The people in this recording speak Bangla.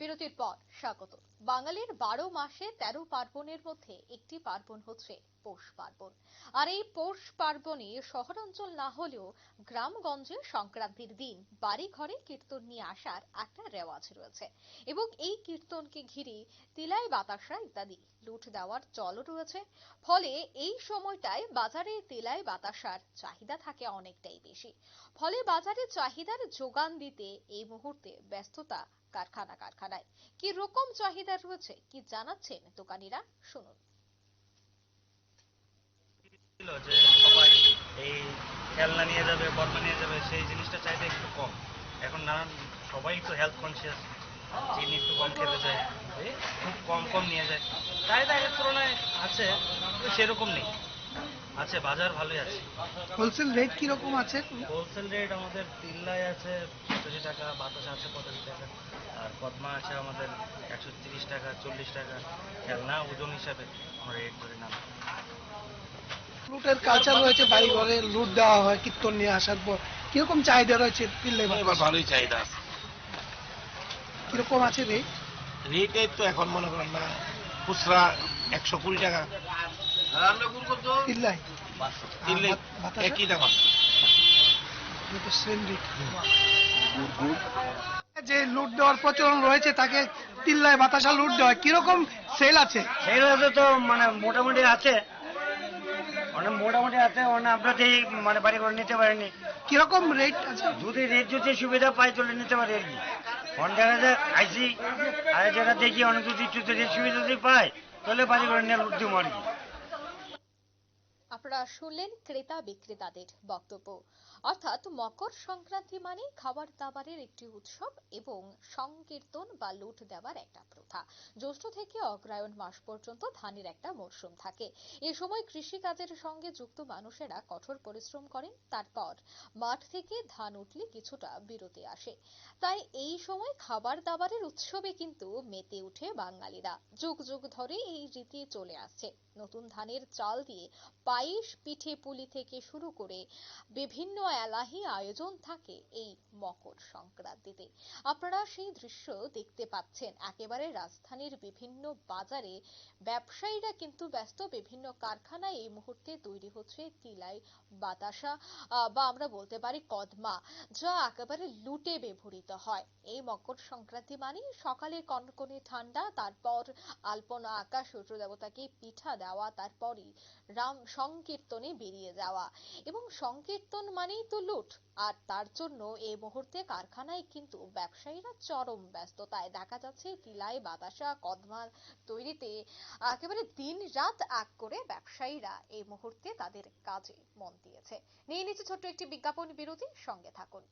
বিরতির পর স্বাগত। বাঙালির বারো মাসে তেরো পার্বণের মধ্যে একটি পার্বণ হচ্ছে পৌষ পার্বণ। আর এই পৌষ পার্বণে শহরাঞ্চল না হলেও গ্রামগঞ্জে সংক্রান্তির দিন বাড়ি ঘরে কীর্তন নিয়ে আসার একটা রেওয়াজ রয়েছে। এবং এই কীর্তনকে ঘিরে তিলাই বাতাসা ইত্যাদি লুট দেওয়ার চলও রয়েছে। ফলে এই সময়টায় বাজারে তেলাই বাতাসার চাহিদা থাকে অনেকটাই বেশি। ফলে বাজারে চাহিদার যোগান দিতে এই মুহূর্তে ব্যস্ততা কারখানা, কারখানায়। কি রকম চাহিদা রয়েছে, কি জানাচ্ছেন দোকানিরা? শুনুন। এই খেলনা নিয়ে যাবে বর্মা নিয়ে যাবে, সেই জিনিসটা চাইতে একটু কম। এখন নানান, সবাই একটু হেলথ কনসিয়াস চিনি একটু কম খেতে চায় খুব কম কম নিয়ে যায়। চাহিদা এর তুলনায় আছে সেরকম নেই। আছে বাজার ভালোই আছে। হোলসেল রেট কীরকম আছে? হোলসেল রেট আমাদের তিল্লাই আছে পঁচাশি টাকা বাতাস আছে পঁচাশি টাকা আর কদমা আছে আমাদের একশো তিরিশ টাকা চল্লিশ টাকা। খেলনা ওজন হিসাবে আমরা রেট ধরে নাম। লুটের কালচার রয়েছে বাড়ি ঘরে লুট দেওয়া হয় কীর্তন নিয়ে আসার পর। কীরকম চাহিদা রয়েছে এবার ভালোই চাহিদা আছে। কীরকম আছে রেট? রেটে তো এখন মনে করেন না খুচরা একশো কুড়ি টাকা। যে লুট দেওয়ার প্রচলন রয়েছে তাকে তিল্লায় বাতাসা লুট দেওয়া কীরকম সেল আছে? সেই রয়েছে তো মানে মোটামুটি আছে। অনেক মোটামুটি আছে অনেক আমরা তো এই মানে বাড়ি করে নিতে পারিনি। কীরকম রেট আছে? যদি রেট যদি সুবিধা পাই চলে নিতে পারি আর কি। অনেক জায়গাতে আইসি আর জায়গা দেখি অনেক যদি একটু রেট সুবিধা যদি পাই তাহলে বাড়ি করে নিয়ে লুট দিব আর কি। আপনারা শুনলেন ক্রেতা বিক্রেতাদের বক্তব্য। অর্থাৎ মকর সংক্রান্তি মানে খাবার দাবারের একটি উৎসব এবং সংকীর্তন বা লুট দেওয়ার একটা প্রথা। জ্যৈষ্ঠ থেকে অগ্রায়ণ মাস পর্যন্ত ধানের একটা মরশুম থাকে। এ সময় কৃষিকাজের সঙ্গে যুক্ত মানুষেরা কঠোর পরিশ্রম করেন, তারপর মাঠ থেকে ধান উঠলে কিছুটা বিরতি আসে। তাই এই সময় খাবার দাবারের উৎসবে কিন্তু মেতে উঠে বাঙালিরা। যুগ যুগ ধরে এই রীতি চলে আসছে। নতুন ধানের চাল দিয়ে পায়েস পিঠে পুলি থেকে শুরু করে বিভিন্ন এলাহি আয়োজন থাকে এই মকর সংক্রান্তিতে। আপনারা সেই দৃশ্য দেখতে পাচ্ছেন। একেবারে রাজধানীর বিভিন্ন বাজারে ব্যবসায়ীরা কিন্তু ব্যস্ত। বিভিন্ন কারখানায় এই মুহূর্তে তৈরি হচ্ছে তিলাই, বাতাসা বা আমরা বলতে পারি কদমা, যা একেবারে লুটে ব্যবহৃত হয়। এই মকর সংক্রান্তি মানে সকালে কনকনে ঠান্ডা, তারপর আলপনা আকাশ সূর্য দেবতাকে পিঠা দেওয়া, তারপরই রাম সংকীর্তনে বেরিয়ে যাওয়া। এবং সংকীর্তন মানেই তো লুট। আর তার জন্য এই মুহূর্তে কারখানায় কিন্তু ব্যবসায়ীরা চরম ব্যস্ততায়। দেখা যাচ্ছে তিলাই বাতাসা, কদমা তৈরিতে একেবারে দিন রাত এক করে ব্যবসায়ীরা এই মুহূর্তে তাদের কাজে মন দিয়েছে। নিয়ে নিচ্ছে ছোট্ট একটি বিজ্ঞাপন বিরতি। সঙ্গে থাকুন।